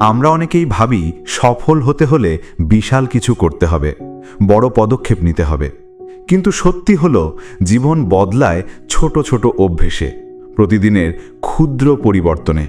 আমরা অনেকেই ভাবি সফল হতে হলে বিশাল কিছু করতে হবে, বড় পদক্ষেপ নিতে হবে। কিন্তু সত্যি হলো, জীবন বদলায় ছোট ছোট অভ্যেসে, প্রতিদিনের ক্ষুদ্র পরিবর্তনে।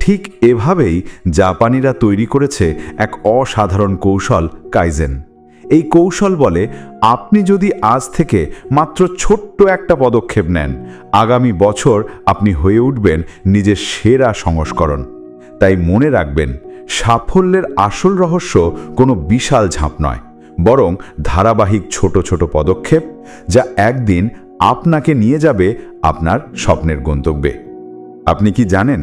ঠিক এভাবেই জাপানিরা তৈরি করেছে এক অসাধারণ কৌশল, কাইজেন। এই কৌশল বলে, আপনি যদি আজ থেকে মাত্র ছোট্ট একটা পদক্ষেপ নেন, আগামী বছর আপনি হয়ে উঠবেন নিজের সেরা সংস্করণ। তাই মনে রাখবেন, সাফল্যের আসল রহস্য কোনো বিশাল ঝাঁপ নয়, বরং ধারাবাহিক ছোট ছোট পদক্ষেপ যা একদিন আপনাকে নিয়ে যাবে আপনার স্বপ্নের গন্তব্যে। আপনি কি জানেন,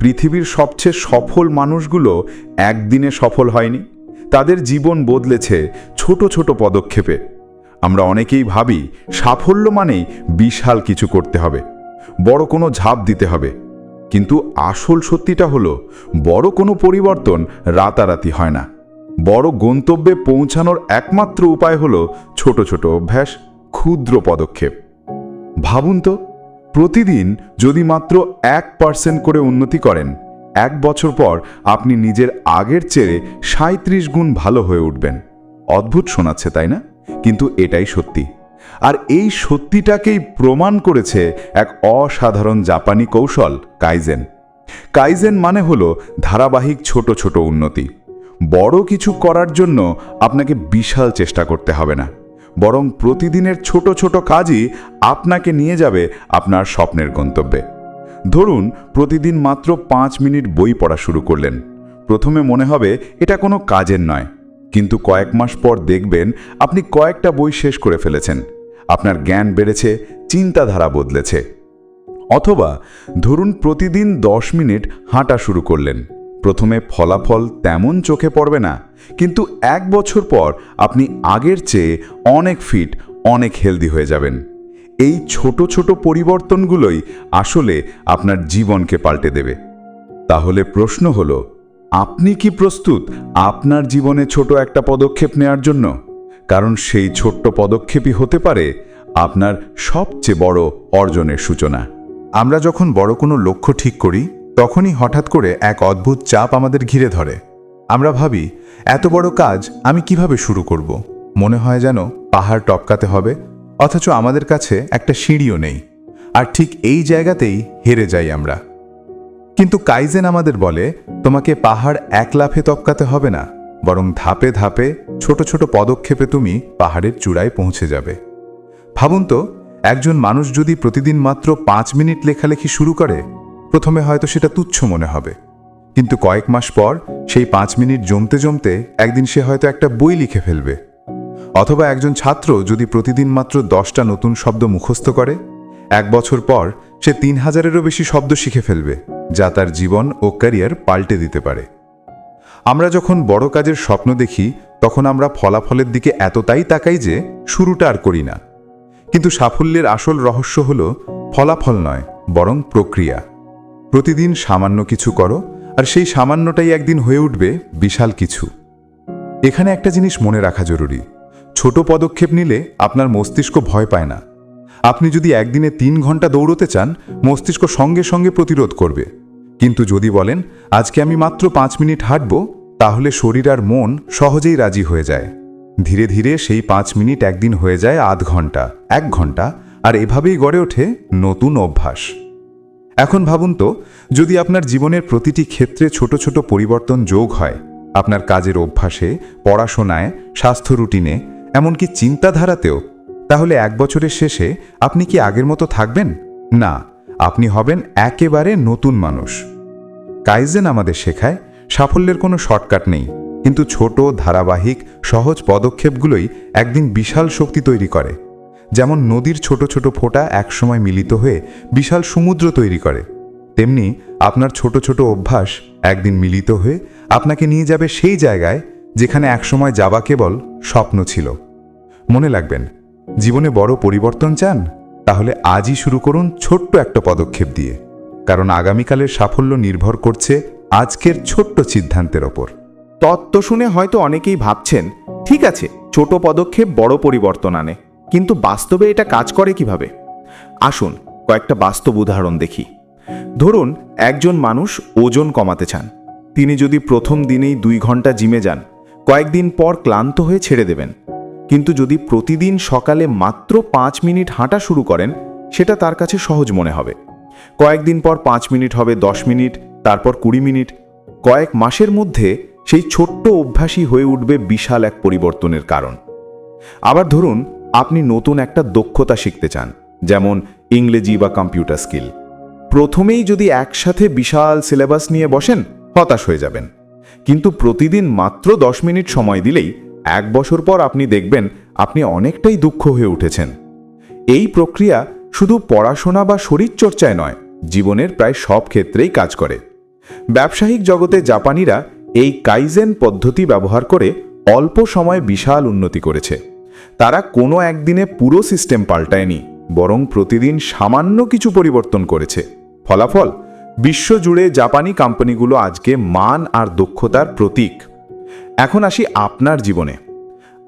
পৃথিবীর সবচেয়ে সফল মানুষগুলো একদিনে সফল হয়নি? তাদের জীবন বদলেছে ছোট ছোট পদক্ষেপে। আমরা অনেকেই ভাবি, সাফল্য মানেই বিশাল কিছু করতে হবে, বড় কোনো ঝাঁপ দিতে হবে। কিন্তু আসল সত্যিটা হলো, বড় কোনো পরিবর্তন রাতারাতি হয় না। বড় গন্তব্যে পৌঁছানোর একমাত্র উপায় হলো ছোট ছোট অভ্যাস, ক্ষুদ্র পদক্ষেপ। ভাবুন তো, প্রতিদিন যদি মাত্র এক পার্সেন্ট করে উন্নতি করেন, এক বছর পর আপনি নিজের আগের চেয়ে সাঁত্রিশ গুণ ভালো হয়ে উঠবেন। অদ্ভুত শোনাচ্ছে, তাই না? কিন্তু এটাই সত্যি। আর এই সত্যিটাকেই প্রমাণ করেছে এক অসাধারণ জাপানি কৌশল, কাইজেন। কাইজেন মানে হলো ধারাবাহিক ছোট ছোট উন্নতি। বড় কিছু করার জন্য আপনাকে বিশাল চেষ্টা করতে হবে না। বরং প্রতিদিনের ছোট ছোট কাজই আপনাকে নিয়ে যাবে আপনার স্বপ্নের গন্তব্যে। ধরুন, প্রতিদিন মাত্র পাঁচ মিনিট বই পড়া শুরু করলেন। প্রথমে মনে হবে এটা কোনো কাজের নয়। কিন্তু কয়েক মাস পর দেখবেন আপনি কয়েকটা বই শেষ করে ফেলেছেন। আপনার জ্ঞান বেড়েছে, চিন্তাধারা বদলেছে। অথবা ধরুন প্রতিদিন দশ মিনিট হাঁটা শুরু করলেন। প্রথমে ফলাফল তেমন চোখে পড়বে না, কিন্তু এক বছর পর আপনি আগের চেয়ে অনেক ফিট অনেক হেলদি হয়ে যাবেন। এই ছোট ছোট পরিবর্তনগুলোই আসলে আপনার জীবনকে পাল্টে দেবে। তাহলে প্রশ্ন হলো, আপনি কি প্রস্তুত আপনার জীবনে ছোট একটা পদক্ষেপ নেওয়ার জন্য? কারণ সেই ছোট্ট পদক্ষেপই হতে পারে আপনার সবচেয়ে বড় অর্জনের সূচনা। আমরা যখন বড় কোনো লক্ষ্য ঠিক করি, তখনই হঠাৎ করে এক অদ্ভুত চাপ আমাদের ঘিরে ধরে। আমরা ভাবি, এত বড় কাজ আমি কীভাবে শুরু করব? মনে হয় যেন পাহাড় টপকাতে হবে, অথচ আমাদের কাছে একটা সিঁড়িও নেই। আর ঠিক এই জায়গাতেই হেরে যাই আমরা। কিন্তু কাইজেন আমাদের বলে, তোমাকে পাহাড় এক লাফে তপকাতে হবে না, বরং ধাপে ধাপে ছোট ছোট পদক্ষেপে তুমি পাহাড়ের চূড়ায় পৌঁছে যাবে। ভাবুন তো, একজন মানুষ যদি প্রতিদিন মাত্র পাঁচ মিনিট লেখালেখি শুরু করে, প্রথমে হয়তো সেটা তুচ্ছ মনে হবে। কিন্তু কয়েক মাস পর সেই পাঁচ মিনিট জমতে জমতে একদিন সে হয়তো একটা বই লিখে ফেলবে। অথবা একজন ছাত্র যদি প্রতিদিন মাত্র দশটা নতুন শব্দ মুখস্থ করে, এক বছর পর সে তিন হাজারেরও বেশি শব্দ শিখে ফেলবে, যা তার জীবন ও ক্যারিয়ার পাল্টে দিতে পারে। আমরা যখন বড় কাজের স্বপ্ন দেখি, তখন আমরা ফলাফলের দিকে এতটাই তাকাই যে শুরুটা আর করি না। কিন্তু সাফল্যের আসল রহস্য হল ফলাফল নয়, বরং প্রক্রিয়া। প্রতিদিন সামান্য কিছু করো, আর সেই সামান্যটাই একদিন হয়ে উঠবে বিশাল কিছু। এখানে একটা জিনিস মনে রাখা জরুরি। ছোট পদক্ষেপ নিলে আপনার মস্তিষ্ক ভয় পায় না। আপনি যদি একদিনে তিন ঘণ্টা দৌড়তে চান, মস্তিষ্ক সঙ্গে সঙ্গে প্রতিরোধ করবে। কিন্তু যদি বলেন, আজকে আমি মাত্র পাঁচ মিনিট হাঁটব, তাহলে শরীর আর মন সহজেই রাজি হয়ে যায়। ধীরে ধীরে সেই পাঁচ মিনিট একদিন হয়ে যায় আধ ঘণ্টা, এক ঘণ্টা, আর এভাবেই গড়ে ওঠে নতুন অভ্যাস। এখন ভাবুন তো, যদি আপনার জীবনের প্রতিটি ক্ষেত্রে ছোট ছোট পরিবর্তন যোগ হয়, আপনার কাজের অভ্যাসে, পড়াশোনায়, স্বাস্থ্য রুটিনে, এমনকি চিন্তাধারাতেও, তাহলে এক বছরের শেষে আপনি কি আগের মতো থাকবেন? না, আপনি হবেন একেবারে নতুন মানুষ। কাইজেন আমাদের শেখায়, সাফল্যের কোনো শর্টকাট নেই। কিন্তু ছোট, ধারাবাহিক, সহজ পদক্ষেপগুলোই একদিন বিশাল শক্তি তৈরি করে। যেমন নদীর ছোট ছোট ফোঁটা একসময় মিলিত হয়ে বিশাল সমুদ্র তৈরি করে। তেমনি আপনার ছোট ছোট অভ্যাস একদিন মিলিত হয়ে আপনাকে নিয়ে যাবে সেই জায়গায় যেখানে একসময় যাওয়া কেবল স্বপ্ন ছিল। মনে লাগবেন জীবনে বড় পরিবর্তন চান, তাহলে আজই শুরু করুন ছোট্ট একটা পদক্ষেপ দিয়ে। কারণ আগামীকালের সাফল্য নির্ভর করছে আজকের ছোট্ট সিদ্ধান্তের ওপর। তত্ত্ব শুনে হয়তো অনেকেই ভাবছেন, ঠিক আছে, ছোট পদক্ষেপ বড় পরিবর্তন আনে, কিন্তু বাস্তবে এটা কাজ করে কীভাবে? আসুন, কয়েকটা বাস্তব উদাহরণ দেখি। ধরুন, একজন মানুষ ওজন কমাতে চান। তিনি যদি প্রথম দিনেই দুই ঘণ্টা জিমে যান, কয়েকদিন পর ক্লান্ত হয়ে ছেড়ে দেবেন। কিন্তু যদি প্রতিদিন সকালে মাত্র পাঁচ মিনিট হাঁটা শুরু করেন, সেটা তার কাছে সহজ মনে হবে। কয়েকদিন পর পাঁচ মিনিট হবে দশ মিনিট, তারপর কুড়ি মিনিট। কয়েক মাসের মধ্যে সেই ছোট্ট অভ্যাসই হয়ে উঠবে বিশাল এক পরিবর্তনের কারণ। আবার ধরুন, আপনি নতুন একটা দক্ষতা শিখতে চান, যেমন ইংরেজি বা কম্পিউটার স্কিল। প্রথমেই যদি একসাথে বিশাল সিলেবাস নিয়ে বসেন, হতাশ হয়ে যাবেন। কিন্তু প্রতিদিন মাত্র দশ মিনিট সময় দিলেই এক বছর পর আপনি দেখবেন আপনি অনেকটাই দুঃখ হয়ে উঠেছেন। এই প্রক্রিয়া শুধু পড়াশোনা বা শরীরচর্চায় নয়, জীবনের প্রায় সব ক্ষেত্রেই কাজ করে। ব্যবসায়িক জগতে জাপানিরা এই কাইজেন পদ্ধতি ব্যবহার করে অল্প সময়ে বিশাল উন্নতি করেছে। তারা কোনো একদিনে পুরো সিস্টেম পাল্টায়নি, বরং প্রতিদিন সামান্য কিছু পরিবর্তন করেছে। ফলাফল, বিশ্বজুড়ে জাপানি কোম্পানিগুলো আজকে মান আর দক্ষতার প্রতীক। এখন আসি আপনার জীবনে।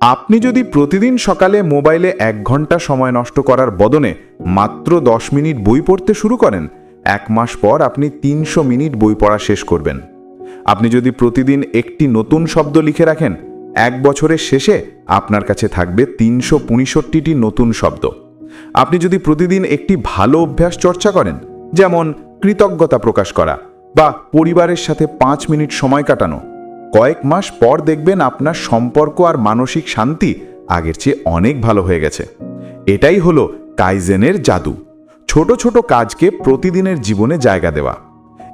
আপনি যদি প্রতিদিন সকালে মোবাইলে এক ঘণ্টা সময় নষ্ট করার বদলে মাত্র দশ মিনিট বই পড়তে শুরু করেন, এক মাস পর আপনি তিনশো মিনিট বই পড়া শেষ করবেন। আপনি যদি প্রতিদিন একটি নতুন শব্দ লিখে রাখেন, এক বছরের শেষে আপনার কাছে থাকবে তিনশো পঁয়ষট্টিটি নতুন শব্দ। আপনি যদি প্রতিদিন একটি ভালো অভ্যাস চর্চা করেন, যেমন কৃতজ্ঞতা প্রকাশ করা বা পরিবারের সাথে পাঁচ মিনিট সময় কাটানো কয়েক মাস পর দেখবেন আপনার সম্পর্ক আর মানসিক শান্তি আগের চেয়ে অনেক ভালো হয়ে গেছে। এটাই হলো কাইজেনের জাদু। ছোট ছোট কাজকে প্রতিদিনের জীবনে জায়গা দেওয়া।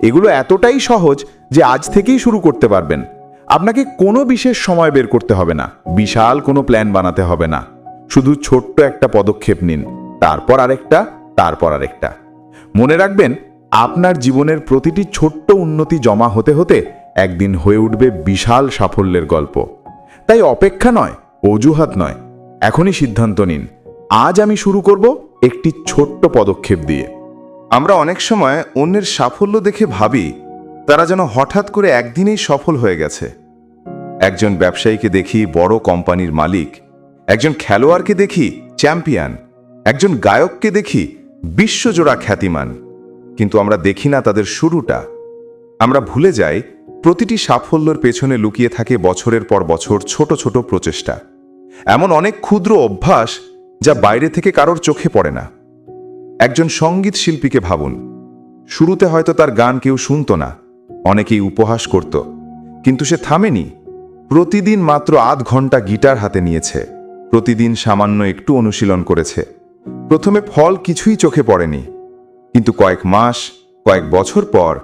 এগুলো এতটাই সহজ যে আজ থেকেই শুরু করতে পারবেন। আপনাকে কোনো বিশেষ সময় বের করতে হবে না। বিশাল কোনো প্ল্যান বানাতে হবে না। শুধু ছোট্ট একটা পদক্ষেপ নিন। তারপর আরেকটা তারপর আরেকটা। মনে রাখবেন, আপনার জীবনের প্রতিটি ছোট্ট উন্নতি জমা হতে হতে একদিন হয়ে উঠবে বিশাল সাফল্যের গল্প। তাই অপেক্ষা নয়, অজুহাত নয়। এখনই সিদ্ধান্ত নিন। আজ আমি শুরু করব একটি ছোট্ট পদক্ষেপ দিয়ে। আমরা অনেক সময় অন্যের সাফল্য দেখে ভাবি, তারা যেন হঠাৎ করে একদিনেই সফল হয়ে গেছে। একজন ব্যবসায়ীকে দেখি বড় কোম্পানির মালিক, একজন খেলোয়াড়কে দেখি চ্যাম্পিয়ন, একজন গায়ককে দেখি বিশ্বজোড়া খ্যাতিমান। কিন্তু আমরা দেখি না তাদের শুরুটা। আমরা ভুলে যাই প্রতিটি সাফল্যের পেছনে লুকিয়ে থাকে বছরের পর বছর ছোট ছোট প্রচেষ্টা। এমন অনেক ক্ষুদ্র অভ্যাস যা বাইরে থেকে কারোর চোখে পড়ে না। একজন সংগীত শিল্পীকে ভাবুন। শুরুতে হয়তো তার গান কেউ শুনত না। অনেকেই উপহাস করত। কিন্তু সে থামেনি। প্রতিদিন মাত্র আধ ঘণ্টা গিটার হাতে নিয়েছে। প্রতিদিন সামান্য একটু অনুশীলন করেছে। প্রথমে ফল কিছুই চোখে পড়েনি। কিন্তু কয়েক মাস, কয়েক বছর পর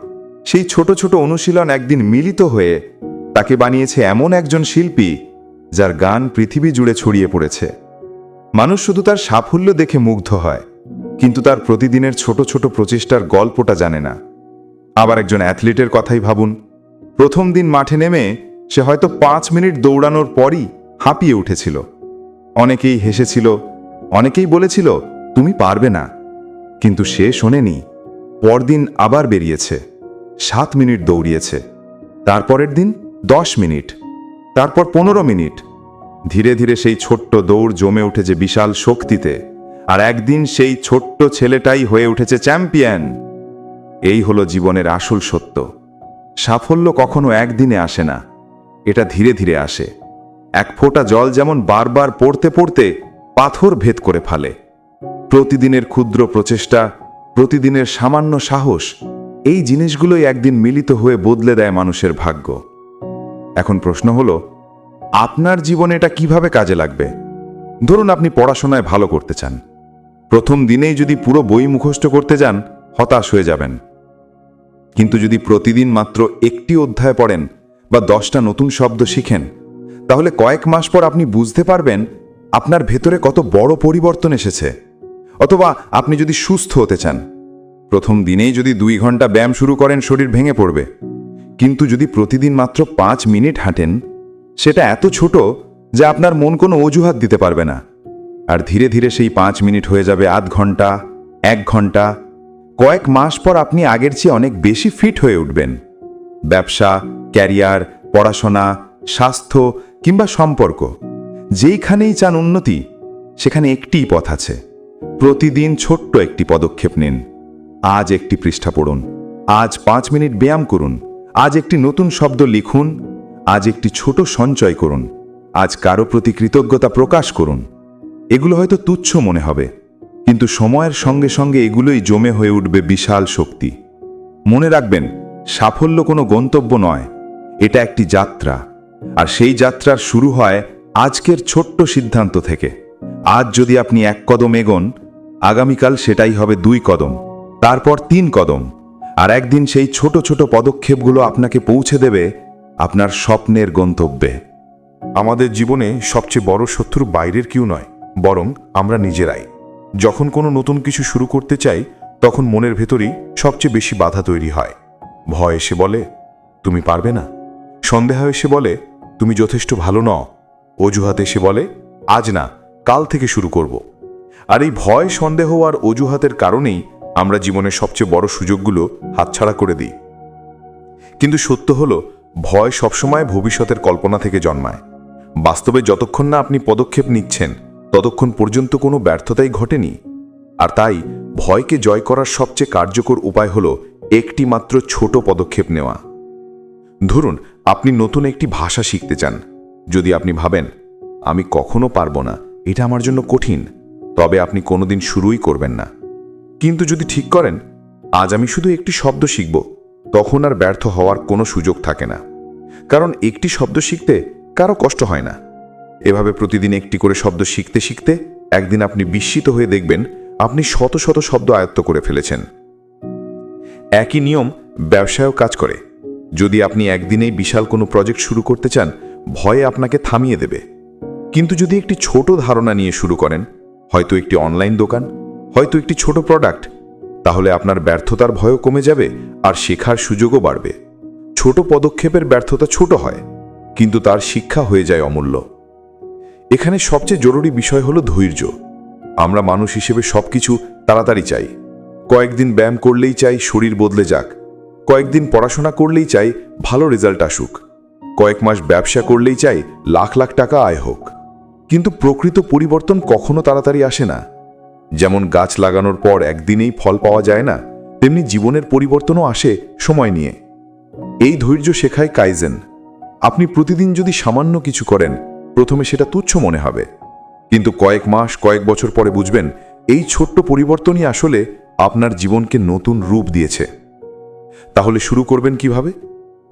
সেই ছোট ছোট অনুশীলন একদিন মিলিত হয়ে তাকে বানিয়েছে এমন একজন শিল্পী যার গান পৃথিবী জুড়ে ছড়িয়ে পড়েছে। মানুষ শুধু তার সাফল্য দেখে মুগ্ধ হয়, কিন্তু তার প্রতিদিনের ছোট ছোট প্রচেষ্টার গল্পটা জানে না। আবার একজন অ্যাথলিটের কথাই ভাবুন, প্রথম দিন মাঠে নেমে সে হয়তো পাঁচ মিনিট দৌড়ানোর পরই হাঁপিয়ে উঠেছিল। অনেকেই হেসেছিল, অনেকেই বলেছিল, তুমি পারবে না। কিন্তু সে শোনেনি, পরদিন আবার বেরিয়েছে। সাত মিনিট দৌড়িয়েছে। তারপরের দিন দশ মিনিট, তারপর পনেরো মিনিট। ধীরে ধীরে সেই ছোট্ট দৌড় জমে উঠেছে বিশাল শক্তিতে আর একদিন সেই ছোট্ট ছেলেটাই হয়ে উঠেছে চ্যাম্পিয়ন। এই হলো জীবনের আসল সত্য। সাফল্য কখনো একদিনে আসে না, এটা ধীরে ধীরে আসে। এক ফোঁটা জল যেমন বারবার পড়তে পড়তে পাথর ভেদ করে ফেলে। প্রতিদিনের ক্ষুদ্র প্রচেষ্টা, প্রতিদিনের সামান্য সাহস এই জিনিসগুলোই একদিন মিলিত হয়ে বদলে দেয় মানুষের ভাগ্য। এখন প্রশ্ন হলো, আপনার জীবনে এটা কীভাবে কাজে লাগবে? ধরুন আপনি পড়াশোনায় ভালো করতে চান। প্রথম দিনেই যদি পুরো বই মুখস্থ করতে যান, হতাশ হয়ে যাবেন। কিন্তু যদি প্রতিদিন মাত্র একটি অধ্যায় পড়েন বা দশটা নতুন শব্দ শিখেন, তাহলে কয়েক মাস পর আপনি বুঝতে পারবেন আপনার ভেতরে কত বড় পরিবর্তন এসেছে। অথবা আপনি যদি সুস্থ হতে চান প্রথম দিনেই যদি দুই ঘণ্টা ব্যায়াম শুরু করেন, শরীর ভেঙে পড়বে। কিন্তু যদি প্রতিদিন মাত্র পাঁচ মিনিট হাঁটেন, সেটা এত ছোট যে আপনার মন কোনো অজুহাত দিতে পারবে না। আর ধীরে ধীরে সেই পাঁচ মিনিট হয়ে যাবে আধ ঘণ্টা, এক ঘণ্টা। কয়েক মাস পর আপনি আগের চেয়ে অনেক বেশি ফিট হয়ে উঠবেন। ব্যবসা, ক্যারিয়ার, পড়াশোনা, স্বাস্থ্য কিংবা সম্পর্ক, যেইখানেই চান উন্নতি, সেখানে একটিই পথ আছে। প্রতিদিন ছোট্ট একটি পদক্ষেপ নিন। আজ একটি পৃষ্ঠা পড়ুন। আজ পাঁচ মিনিট ব্যায়াম করুন। আজ একটি নতুন শব্দ লিখুন। আজ একটি ছোট সঞ্চয় করুন। আজ কারও প্রতি কৃতজ্ঞতা প্রকাশ করুন। এগুলো হয়তো তুচ্ছ মনে হবে, কিন্তু সময়ের সঙ্গে সঙ্গে এগুলোই জমে হয়ে উঠবে বিশাল শক্তি। মনে রাখবেন, সাফল্য কোনো গন্তব্য নয়, এটা একটি যাত্রা। আর সেই যাত্রার শুরু হয় আজকের ছোট্ট সিদ্ধান্ত থেকে। আজ যদি আপনি এক কদম এগোন, আগামীকাল সেটাই হবে দুই কদম। তারপর তিন কদম। আর একদিন সেই ছোট ছোট পদক্ষেপগুলো আপনাকে পৌঁছে দেবে আপনার স্বপ্নের গন্তব্যে। আমাদের জীবনে সবচেয়ে বড় শত্রু বাইরের কেউ নয়, বরং আমরা নিজেরাই। যখন কোনো নতুন কিছু শুরু করতে চাই, তখন মনের ভেতরেই সবচেয়ে বেশি বাধা তৈরি হয়। ভয় এসে বলে, তুমি পারবে না। সন্দেহ এসে বলে, তুমি যথেষ্ট ভালো ন অজুহাত এসে বলে, আজ না, কাল থেকে শুরু করব। আর এই ভয়, সন্দেহ আর অজুহাতের কারণেই আমরা জীবনের সবচেয়ে বড় সুযোগগুলো হাতছাড়া করে দিই। কিন্তু সত্য হলো, ভয় সবসময় ভবিষ্যতের কল্পনা থেকে জন্মায়। বাস্তবে যতক্ষণ না আপনি পদক্ষেপ নিচ্ছেন, ততক্ষণ পর্যন্ত কোনো ব্যর্থতাই ঘটেনি। আর তাই, ভয়কে জয় করার সবচেয়ে কার্যকর উপায় হল একটি মাত্র ছোট পদক্ষেপ নেওয়া। ধরুন, আপনি নতুন একটি ভাষা শিখতে চান। যদি আপনি ভাবেন, আমি কখনো পারব না, এটা আমার জন্য কঠিন, তবে আপনি কোনোদিন শুরুই করবেন না। কিন্তু যদি ঠিক করেন, আজ আমি শুধু একটি শব্দ শিখব, তখন আর ব্যর্থ হওয়ার কোনো সুযোগ থাকে না। কারণ একটি শব্দ শিখতে কারও কষ্ট হয় না। এভাবে প্রতিদিন একটি করে শব্দ শিখতে শিখতে একদিন আপনি বিস্মিত হয়ে দেখবেন, আপনি শত শত শব্দ আয়ত্ত করে ফেলেছেন। একই নিয়ম ব্যবসায়ও কাজ করে। যদি আপনি একদিনেই বিশাল কোনো প্রজেক্ট শুরু করতে চান, ভয়ে আপনাকে থামিয়ে দেবে। কিন্তু যদি একটি ছোট ধারণা নিয়ে শুরু করেন, হয়তো একটি অনলাইন দোকান হয়তো একটি ছোট প্রোডাক্ট তাহলে আপনার ব্যর্থতার ভয়ও কমে যাবে আর শেখার সুযোগও বাড়বে। ছোট পদক্ষেপের ব্যর্থতা ছোট হয়, কিন্তু তার শিক্ষা হয়ে যায় অমূল্য। এখানে সবচেয়ে জরুরি বিষয় হলো ধৈর্য। আমরা মানুষ হিসেবে সবকিছু তাড়াতাড়ি চাই। কয়েকদিন ব্যায়াম করলেই চাই শরীর বদলে যাক। কয়েকদিন পড়াশোনা করলেই চাই ভালো রেজাল্ট আসুক। কয়েক মাস ব্যবসা করলেই চাই লাখ লাখ টাকা আয় হোক। কিন্তু প্রকৃত পরিবর্তন কখনো তাড়াতাড়ি আসে না। যেমন গাছ লাগানোর পর একদিনেই ফল পাওয়া যায় না, তেমনি জীবনের পরিবর্তনও আসে সময় নিয়ে। এই ধৈর্য শেখায় কাইজেন। আপনি প্রতিদিন যদি সামান্য কিছু করেন, প্রথমে সেটা তুচ্ছ মনে হবে। কিন্তু কয়েক মাস, কয়েক বছর পরে বুঝবেন, এই ছোট্ট পরিবর্তনই আসলে আপনার জীবনকে নতুন রূপ দিয়েছে। তাহলে শুরু করবেন কীভাবে?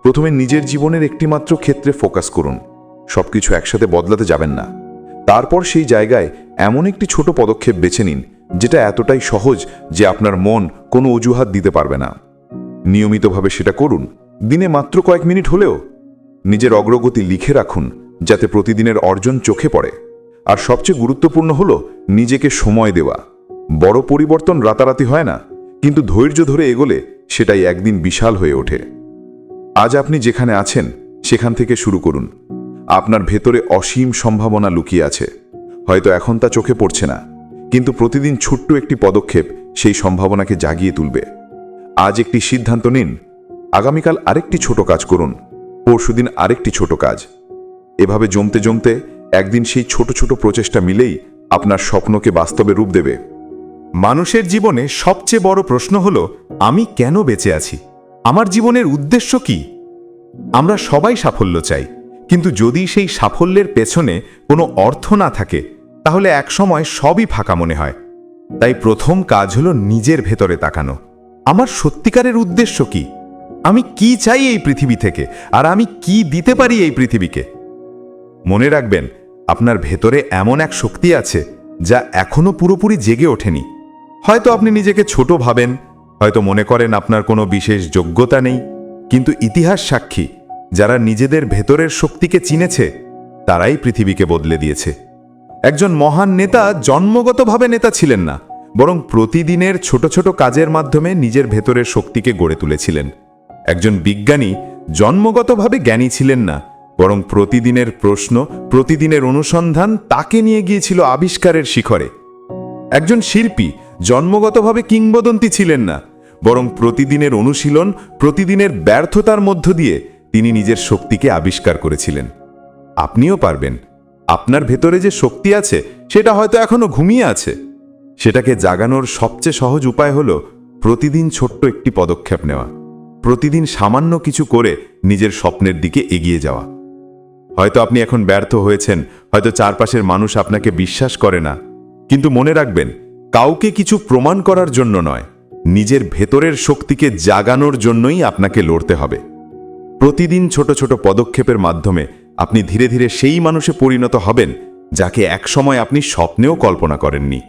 প্রথমে নিজের জীবনের একটিমাত্র ক্ষেত্রে ফোকাস করুন। সবকিছু একসাথে বদলাতে যাবেন না। তারপর সেই জায়গায় এমন একটি ছোট পদক্ষেপ বেছে নিন, যেটা এতটাই সহজ যে আপনার মন কোনো অজুহাত দিতে পারবে না। নিয়মিতভাবে সেটা করুন, দিনে মাত্র কয়েক মিনিট হলেও। নিজের অগ্রগতি লিখে রাখুন, যাতে প্রতিদিনের অর্জন চোখে পড়ে। আর সবচেয়ে গুরুত্বপূর্ণ হল নিজেকে সময় দেওয়া। বড় পরিবর্তন রাতারাতি হয় না, কিন্তু ধৈর্য ধরে এগোলে সেটাই একদিন বিশাল হয়ে ওঠে। আজ আপনি যেখানে আছেন, সেখান থেকে শুরু করুন। আপনার ভেতরে অসীম সম্ভাবনা লুকিয়ে আছে। হয়তো এখন তা চোখে পড়ছে না, কিন্তু প্রতিদিন ছোট্ট একটি পদক্ষেপ সেই সম্ভাবনাকে জাগিয়ে তুলবে। আজ একটি সিদ্ধান্ত নিন, আগামীকাল আরেকটি ছোট কাজ করুন পরশুদিন আরেকটি ছোট কাজ। এভাবে জমতে জমতে একদিন সেই ছোট ছোট প্রচেষ্টা মিলেই আপনার স্বপ্নকে বাস্তবে রূপ দেবে। মানুষের জীবনে সবচেয়ে বড় প্রশ্ন হল, আমি কেন বেঁচে আছি? আমার জীবনের উদ্দেশ্য কি? আমরা সবাই সাফল্য চাই। কিন্তু যদি সেই সাফল্যের পেছনে কোনো অর্থ না থাকে, তাহলে একসময় সবই ফাঁকা মনে হয়। তাই প্রথম কাজ হলো নিজের ভেতরে তাকানো। আমার সত্যিকারের উদ্দেশ্য কি? আমি কি চাই এই পৃথিবী থেকে? আর আমি কি দিতে পারি এই পৃথিবীকে? মনে রাখবেন, আপনার ভেতরে এমন এক শক্তি আছে যা এখনও পুরোপুরি জেগে ওঠেনি। হয়তো আপনি নিজেকে ছোট ভাবেন, হয়তো মনে করেন আপনার কোনো বিশেষ যোগ্যতা নেই, কিন্তু ইতিহাস সাক্ষী যারা নিজেদের ভেতরের শক্তিকে চিনেছে, তারাই পৃথিবীকে বদলে দিয়েছে। একজন মহান নেতা জন্মগতভাবে নেতা ছিলেন না, বরং প্রতিদিনের ছোট ছোট কাজের মাধ্যমে নিজের ভেতরের শক্তিকে গড়ে তুলেছিলেন। একজন বিজ্ঞানী জন্মগতভাবে জ্ঞানী ছিলেন না, বরং প্রতিদিনের প্রশ্ন, প্রতিদিনের অনুসন্ধান তাকে নিয়ে গিয়েছিল আবিষ্কারের শিখরে। একজন শিল্পী জন্মগতভাবে কিংবদন্তি ছিলেন না, বরং প্রতিদিনের অনুশীলন, প্রতিদিনের ব্যর্থতার মধ্য দিয়ে তিনি নিজের শক্তিকে আবিষ্কার করেছিলেন। আপনিও পারবেন। আপনার ভেতরে যে শক্তি আছে, সেটা হয়তো এখনও ঘুমিয়ে আছে। সেটাকে জাগানোর সবচেয়ে সহজ উপায় হল প্রতিদিন ছোট্ট একটি পদক্ষেপ নেওয়া। প্রতিদিন সামান্য কিছু করে নিজের স্বপ্নের দিকে এগিয়ে যাওয়া। হয়তো আপনি এখন ব্যর্থ হয়েছেন, হয়তো চারপাশের মানুষ আপনাকে বিশ্বাস করে না। কিন্তু মনে রাখবেন, কাউকে কিছু প্রমাণ করার জন্য নয়, নিজের ভেতরের শক্তিকে জাগানোর জন্যই আপনাকে লড়তে হবে। প্রতিদিন ছোট ছোট পদক্ষেপের মাধ্যমে আপনি ধীরে ধীরে সেই মানুষে পরিণত হবেন, যাকে একসময় আপনি স্বপ্নেও কল্পনা করেননি।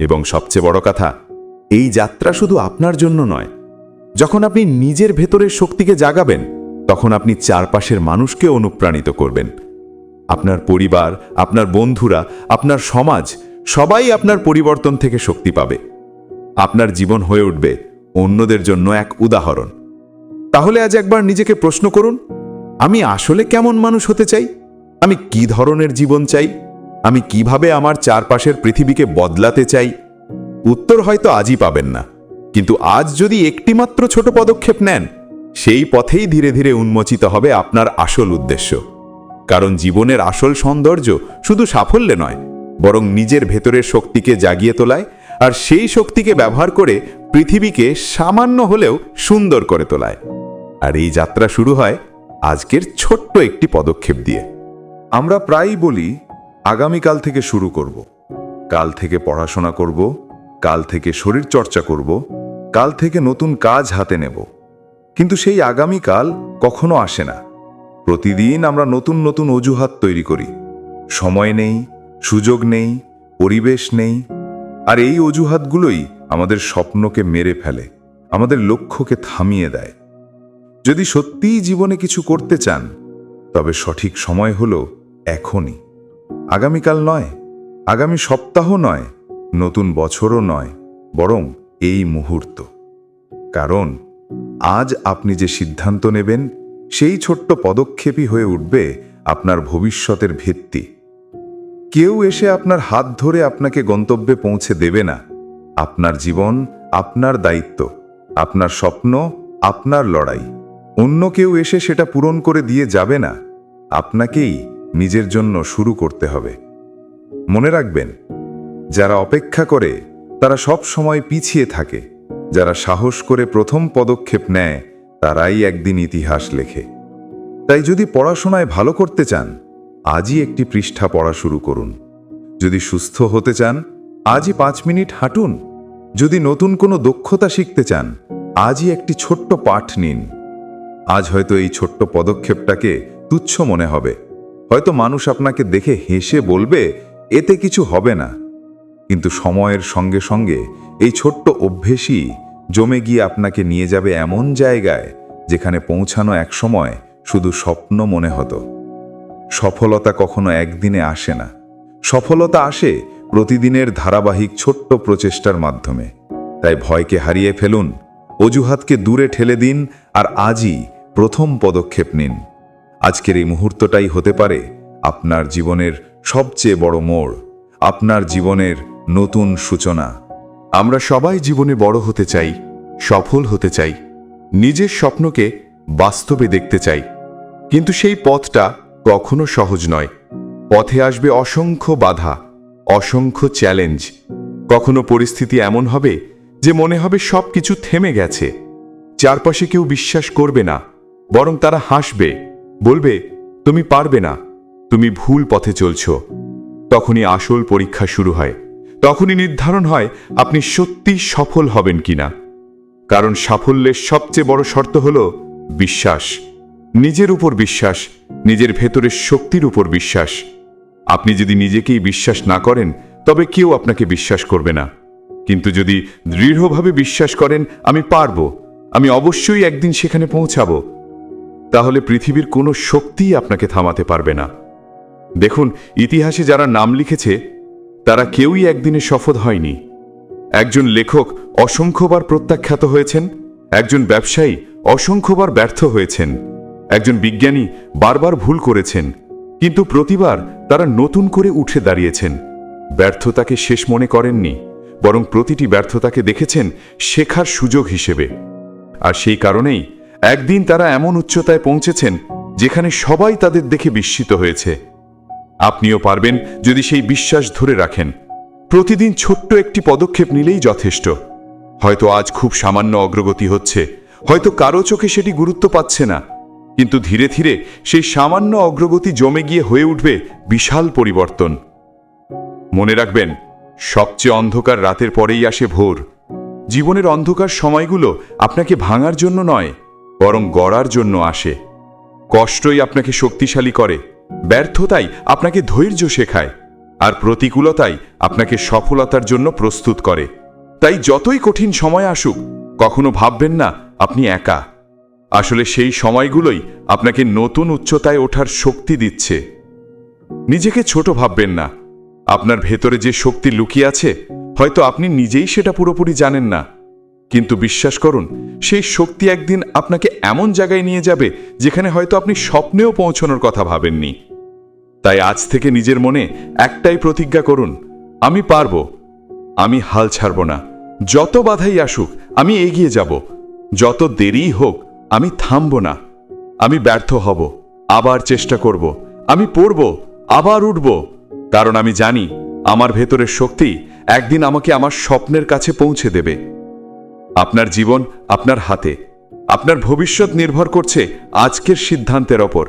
এবং সবচেয়ে বড় কথা, এই যাত্রা শুধু আপনার জন্য নয়। যখন আপনি নিজের ভেতরের শক্তিকে জাগাবেন, তখন আপনি চারপাশের মানুষকে অনুপ্রাণিত করবেন। আপনার পরিবার, আপনার বন্ধুরা, আপনার সমাজ, সবাই আপনার পরিবর্তন থেকে শক্তি পাবে। আপনার জীবন হয়ে উঠবে অন্যদের জন্য এক উদাহরণ। তাহলে আজ একবার নিজেকে প্রশ্ন করুন, আমি আসলে কেমন মানুষ হতে চাই? আমি কি ধরনের জীবন চাই? আমি কীভাবে আমার চারপাশের পৃথিবীকে বদলাতে চাই? উত্তর হয়তো আজই পাবেন না। কিন্তু আজ যদি একটিমাত্র ছোট পদক্ষেপ নেন, সেই পথেই ধীরে ধীরে উন্মোচিত হবে আপনার আসল উদ্দেশ্য। কারণ জীবনের আসল সৌন্দর্য শুধু সাফল্যে নয়, বরং নিজের ভেতরের শক্তিকে জাগিয়ে তোলায় আর সেই শক্তিকে ব্যবহার করে পৃথিবীকে সামান্য হলেও সুন্দর করে তোলায়। আর এই যাত্রা শুরু হয় আজকের ছোট্ট একটি পদক্ষেপ দিয়ে। আমরা প্রায়ই বলি, আগামীকাল থেকে শুরু করব। কাল থেকে পড়াশোনা করব, কাল থেকে শরীর চর্চা করব, কাল থেকে নতুন কাজ হাতে নেব। কিন্তু সেই আগামীকাল কখনো আসে না। প্রতিদিন আমরা নতুন নতুন অজুহাত তৈরি করি। সময় নেই, সুযোগ নেই, পরিবেশ নেই। আর এই অজুহাতগুলোই আমাদের স্বপ্নকে মেরে ফেলে, আমাদের লক্ষ্যকে থামিয়ে দেয়। যদি সত্যিই জীবনে কিছু করতে চান, তবে সঠিক সময় হল এখনই। আগামীকাল নয়, আগামী সপ্তাহ নয়, নতুন বছরও নয়, বরং এই মুহূর্ত। কারণ আজ আপনি যে সিদ্ধান্ত নেবেন, সেই ছোট্ট পদক্ষেপই হয়ে উঠবে আপনার ভবিষ্যতের ভিত্তি। কেউ এসে আপনার হাত ধরে আপনাকে গন্তব্যে পৌঁছে দেবে না। আপনার জীবন, আপনার দায়িত্ব, আপনার স্বপ্ন, আপনার লড়াই। অন্য কেউ এসে সেটা পূরণ করে দিয়ে যাবে না। আপনাকেই নিজের জন্য শুরু করতে হবে। মনে রাখবেন, যারা অপেক্ষা করে, তারা সব সময় পিছিয়ে থাকে। যারা সাহস করে প্রথম পদক্ষেপ নেয়, তারাই একদিন ইতিহাস লেখে। তাই যদি পড়াশোনায় ভালো করতে চান, আজই একটি পৃষ্ঠা পড়া শুরু করুন। যদি সুস্থ হতে চান, আজই পাঁচ মিনিট হাঁটুন। যদি নতুন কোনো দক্ষতা শিখতে চান, আজই একটি ছোট্ট পাঠ নিন। আজ হয়তো এই ছোট্ট পদক্ষেপটাকে তুচ্ছ মনে হবে। হয়তো মানুষ আপনাকে দেখে হেসে বলবে, এতে কিছু হবে না। কিন্তু সময়ের সঙ্গে সঙ্গে এই ছোট্ট অভ্যেসই জমে গিয়ে আপনাকে নিয়ে যাবে এমন জায়গায় যেখানে পৌঁছানো একসময় শুধু স্বপ্ন মনে হতো। সফলতা কখনো একদিনে আসে না। সফলতা আসে প্রতিদিনের ধারাবাহিক ছোট্ট প্রচেষ্টার মাধ্যমে। তাই ভয়কে হারিয়ে ফেলুন, অজুহাতকে দূরে ঠেলে দিন, আর আজই প্রথম পদক্ষেপ নিন। আজকের এই মুহূর্তটাই হতে পারে আপনার জীবনের সবচেয়ে বড় মোড়, আপনার জীবনের নতুন সূচনা। আমরা সবাই জীবনে বড় হতে চাই, সফল হতে চাই, নিজের স্বপ্নকে বাস্তবে দেখতে চাই। কিন্তু সেই পথটা কখনো সহজ নয়। পথে আসবে অসংখ্য বাধা, অসংখ্য চ্যালেঞ্জ। কখনো পরিস্থিতি এমন হবে যে মনে হবে সব কিছু থেমে গেছে। চারপাশে কেউ বিশ্বাস করবে না। বরং তারা হাসবে, বলবে, তুমি পারবে না, তুমি ভুল পথে চলছ। তখনই আসল পরীক্ষা শুরু হয়। তখনই নির্ধারণ হয় আপনি সত্যি সফল হবেন কিনা। কারণ সাফল্যের সবচেয়ে বড় শর্ত হল বিশ্বাস। নিজের উপর বিশ্বাস, নিজের ভেতরের শক্তির উপর বিশ্বাস। আপনি যদি নিজেকেই বিশ্বাস না করেন, তবে কেউ আপনাকে বিশ্বাস করবে না। কিন্তু যদি দৃঢ়ভাবে বিশ্বাস করেন, আমি পারব, আমি অবশ্যই একদিন সেখানে পৌঁছাবো। তাহলে পৃথিবীর কোনো শক্তিই আপনাকে থামাতে পারবে না। দেখুন, ইতিহাসে যারা নাম লিখেছে, তারা কেউই একদিনে সফল হয়নি। একজন লেখক অসংখ্যবার প্রত্যাখ্যাত হয়েছেন, একজন ব্যবসায়ী অসংখ্যবার ব্যর্থ হয়েছেন, একজন বিজ্ঞানী বারবার ভুল করেছেন, কিন্তু প্রতিবার তারা নতুন করে উঠে দাঁড়িয়েছেন। ব্যর্থতাকে শেষ মনে করেননি, বরং প্রতিটি ব্যর্থতাকে দেখেছেন শেখার সুযোগ হিসেবে। আর সেই কারণেই একদিন তারা এমন উচ্চতায় পৌঁছেছেন, যেখানে সবাই তাদের দেখে বিস্মিত হয়েছে। আপনিও পারবেন যদি সেই বিশ্বাস ধরে রাখেন। প্রতিদিন ছোট্ট একটি পদক্ষেপ নিলেই যথেষ্ট। হয়তো আজ খুব সামান্য অগ্রগতি হচ্ছে, হয়তো কারও চোখে সেটি গুরুত্ব পাচ্ছে না, কিন্তু ধীরে ধীরে সেই সামান্য অগ্রগতি জমে গিয়ে হয়ে উঠবে বিশাল পরিবর্তন। মনে রাখবেন, সবচেয়ে অন্ধকার রাতের পরেই আসে ভোর। জীবনের অন্ধকার সময়গুলো আপনাকে ভাঙার জন্য নয় বরং গড়ার জন্য আসে। কষ্টই আপনাকে শক্তিশালী করে, ব্যর্থতাই আপনাকে ধৈর্য শেখায়, আর প্রতিকূলতাই আপনাকে সফলতার জন্য প্রস্তুত করে। তাই যতই কঠিন সময় আসুক, কখনো ভাববেন না, আপনি একা। আসলে সেই সময়গুলোই আপনাকে নতুন উচ্চতায় ওঠার শক্তি দিচ্ছে। নিজেকে ছোট ভাববেন না। আপনার ভেতরে যে শক্তি লুকিয়ে আছে, হয়তো আপনি নিজেই সেটা পুরোপুরি জানেন না। কিন্তু বিশ্বাস করুন, সেই শক্তি একদিন আপনাকে এমন জায়গায় নিয়ে যাবে যেখানে হয়তো আপনি স্বপ্নেও পৌঁছানোর কথা ভাবেননি। তাই আজ থেকে নিজের মনে একটাই প্রতিজ্ঞা করুন, আমি পারব, আমি হাল ছাড়ব না। যত বাধাই আসুক, আমি এগিয়ে যাব। যত দেরিই হোক, আমি থামব না। আমি ব্যর্থ হব, আবার চেষ্টা করব। আমি পড়ব, আবার উঠব। কারণ আমি জানি, আমার ভেতরের শক্তি একদিন আমাকে আমার স্বপ্নের কাছে পৌঁছে দেবে। আপনার জীবন আপনার হাতে। আপনার ভবিষ্যৎ নির্ভর করছে আজকের সিদ্ধান্তের ওপর।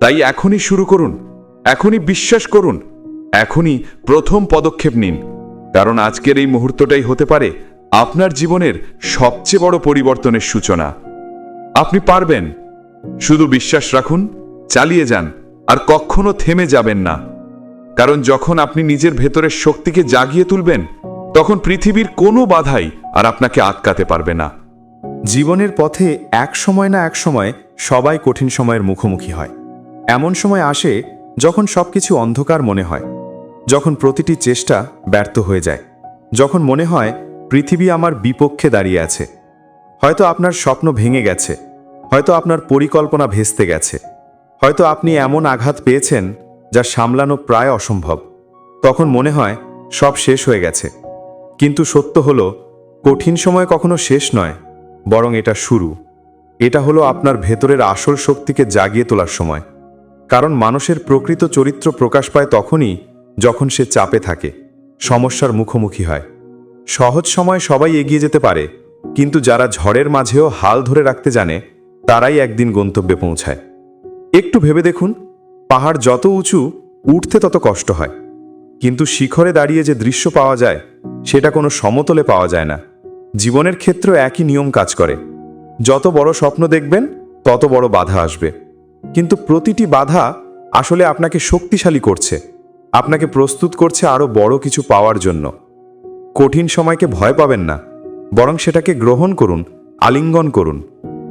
তাই এখনই শুরু করুন। এখনই বিশ্বাস করুন। এখনই প্রথম পদক্ষেপ নিন। কারণ আজকের এই মুহূর্তটাই হতে পারে আপনার জীবনের সবচেয়ে বড় পরিবর্তনের সূচনা। আপনি পারবেন। শুধু বিশ্বাস রাখুন, চালিয়ে যান, আর কখনো থেমে যাবেন না। কারণ যখন আপনি নিজের ভেতরের শক্তিকে জাগিয়ে তুলবেন তখন পৃথিবীর কোনো বাধাই আর আপনাকে আটকাতে পারবে না। জীবনের পথে এক সময় না এক সময় সবাই কঠিন সময়ের মুখোমুখি হয়। এমন সময় আসে যখন সবকিছু অন্ধকার মনে হয়, যখন প্রতিটি চেষ্টা ব্যর্থ হয়ে যায়, যখন মনে হয় পৃথিবী আমার বিপক্ষে দাঁড়িয়ে আছে। হয়তো আপনার স্বপ্ন ভেঙে গেছে, হয়তো আপনার পরিকল্পনা ভেস্তে গেছে, হয়তো আপনি এমন আঘাত পেয়েছেন যা সামলানো প্রায় অসম্ভব। তখন মনে হয় সব শেষ হয়ে গেছে। কিন্তু সত্য হলো, কঠিন সময় কখনো শেষ নয়, বরং এটা শুরু। এটা হলো আপনার ভেতরের আসল শক্তিকে জাগিয়ে তোলার সময়। কারণ মানুষের প্রকৃত চরিত্র প্রকাশ পায় তখনই যখন সে চাপে থাকে, সমস্যার মুখোমুখি হয়। সহজ সময় সবাই এগিয়ে যেতে পারে, কিন্তু যারা ঝড়ের মাঝেও হাল ধরে রাখতে জানে, তারাই একদিন গন্তব্যে পৌঁছায়। একটু ভেবে দেখুন, পাহাড় যত উঁচু, উঠতে তত কষ্ট হয়। কিন্তু শিখরে দাঁড়িয়ে যে দৃশ্য পাওয়া যায় সেটা কোনো সমতলে পাওয়া যায় না। জীবনের ক্ষেত্রেও একই নিয়ম কাজ করে। যত বড় স্বপ্ন দেখবেন, তত বড় বাধা আসবে। কিন্তু প্রতিটি বাধা আসলে আপনাকে শক্তিশালী করছে। আপনাকে প্রস্তুত করছে আরও বড় কিছু পাওয়ার জন্য। কঠিন সময়কে ভয় পাবেন না। বরং সেটাকে গ্রহণ করুন, আলিঙ্গন করুন।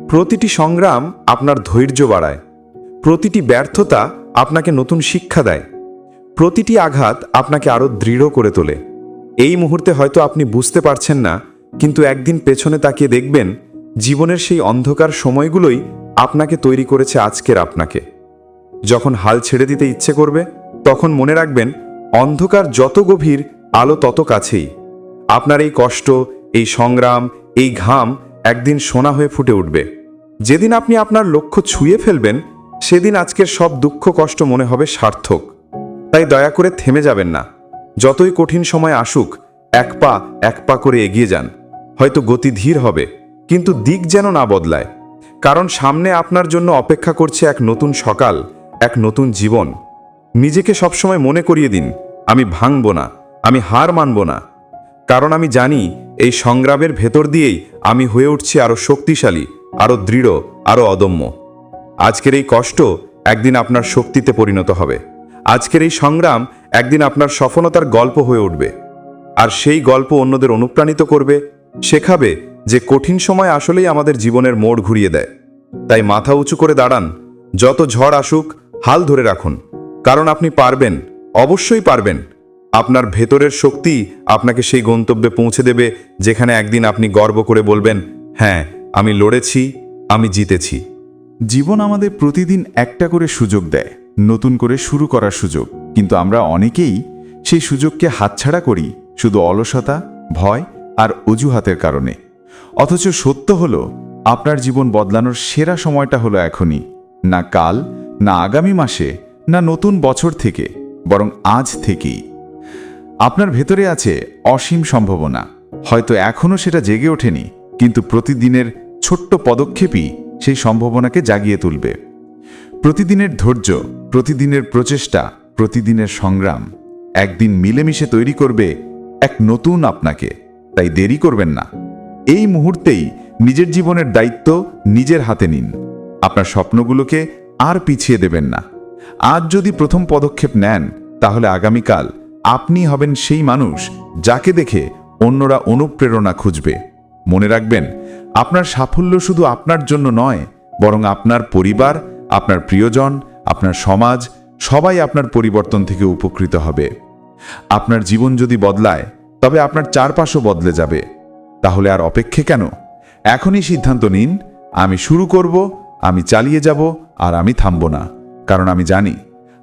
প্রতিটি সংগ্রাম আপনার ধৈর্য বাড়ায়। প্রতিটি ব্যর্থতা আপনাকে নতুন শিক্ষা দেয়। প্রতিটি আঘাত আপনাকে আরও দৃঢ় করে তোলে। এই মুহূর্তে হয়তো আপনি বুঝতে পারছেন না, কিন্তু একদিন পেছনে তাকিয়ে দেখবেন, জীবনের সেই অন্ধকার সময়গুলোই আপনাকে তৈরি করেছে আজকের আপনাকে। যখন হাল ছেড়ে দিতে ইচ্ছে করবে, তখন মনে রাখবেন, অন্ধকার যত গভীর, আলো তত কাছেই। আপনার এই কষ্ট, এই সংগ্রাম, এই ঘাম একদিন সোনা হয়ে ফুটে উঠবে। যেদিন আপনি আপনার লক্ষ্য ছুঁয়ে ফেলবেন, সেদিন আজকের সব দুঃখ কষ্ট মনে হবে সার্থক। তাই দয়া করে থেমে যাবেন না। যতই কঠিন সময় আসুক, এক পা এক পা করে এগিয়ে যান। হয়তো গতি ধীর হবে, কিন্তু দিক যেন না বদলায়। কারণ সামনে আপনার জন্য অপেক্ষা করছে এক নতুন সকাল, এক নতুন জীবন। নিজেকে সবসময় মনে করিয়ে দিন, আমি ভাঙব না, আমি হার মানব না। কারণ আমি জানি, এই সংগ্রামের ভেতর দিয়েই আমি হয়ে উঠছি আরও শক্তিশালী আরও দৃঢ় আরও অদম্য। আজকের এই কষ্ট একদিন আপনার শক্তিতে পরিণত হবে। আজকের এই সংগ্রাম একদিন আপনার সফলতার গল্প হয়ে উঠবে। আর সেই গল্প অন্যদের অনুপ্রাণিত করবে, শেখাবে যে কঠিন সময় আসলেই আমাদের জীবনের মোড় ঘুরিয়ে দেয়। তাই মাথা উঁচু করে দাঁড়ান, যত ঝড় আসুক, হাল ধরে রাখুন। কারণ আপনি পারবেন, অবশ্যই পারবেন। আপনার ভেতরের শক্তি আপনাকে সেই গন্তব্যে পৌঁছে দেবে, যেখানে একদিন আপনি গর্ব করে বলবেন হ্যাঁ আমি লড়েছি, আমি জিতেছি। জীবন আমাদের প্রতিদিন একটা করে সুযোগ দেয়। নতুন করে শুরু করার সুযোগ। কিন্তু আমরা অনেকেই সেই সুযোগকে হাতছাড়া করি শুধু অলসতা, ভয় আর অজুহাতের কারণে। অথচ সত্য হলো, আপনার জীবন বদলানোর সেরা সময়টা হলো এখনই। না কাল, না আগামী মাসে, না নতুন বছর থেকে, বরং আজ থেকেই। আপনার ভেতরে আছে অসীম সম্ভাবনা। হয়তো এখনও সেটা জেগে ওঠেনি, কিন্তু প্রতিদিনের ছোট্ট পদক্ষেপই সেই সম্ভাবনাকে জাগিয়ে তুলবে। প্রতিদিনের ধৈর্য, প্রতিদিনের প্রচেষ্টা, প্রতিদিনের সংগ্রাম। একদিন মিলেমিশে তৈরি করবে এক নতুন আপনাকে। তাই দেরি করবেন না। এই মুহূর্তেই নিজের জীবনের দায়িত্ব নিজের হাতে নিন। আপনার স্বপ্নগুলোকে আর পিছিয়ে দেবেন না। আজ যদি প্রথম পদক্ষেপ নেন, তাহলে আগামীকাল আপনি হবেন সেই মানুষ যাকে দেখে অন্যরা অনুপ্রেরণা খুঁজবে। মনে রাখবেন, আপনার সাফল্য শুধু আপনার জন্য নয়, বরং আপনার পরিবার আপনার প্রিয়জন, আপনার সমাজ, সবাই আপনার পরিবর্তন থেকে উপকৃত হবে। আপনার জীবন যদি বদলায়, তবে আপনার চারপাশও বদলে যাবে। তাহলে আর অপেক্ষে কেন? এখনই সিদ্ধান্ত নিন, আমি শুরু করব, আমি চালিয়ে যাব, আর আমি থামব না। কারণ আমি জানি,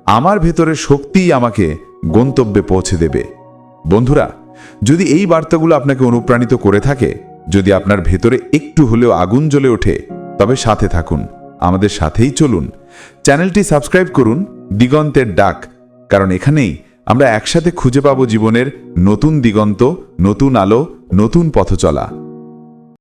আমার ভেতরের শক্তিই আমাকে গন্তব্যে পৌঁছে দেবে। বন্ধুরা, যদি এই বার্তাগুলো আপনাকে অনুপ্রাণিত করে থাকে, যদি আপনার ভেতরে একটু হলেও আগুন জ্বলে ওঠে, তবে সাথে থাকুন। আমাদের সাথেই চলুন। চ্যানেলটি সাবস্ক্রাইব করুন, দিগন্তের ডাক, কারণ এখানেই আমরা একসাথে খুঁজে পাব জীবনের নতুন দিগন্ত, নতুন আলো, নতুন পথ চলা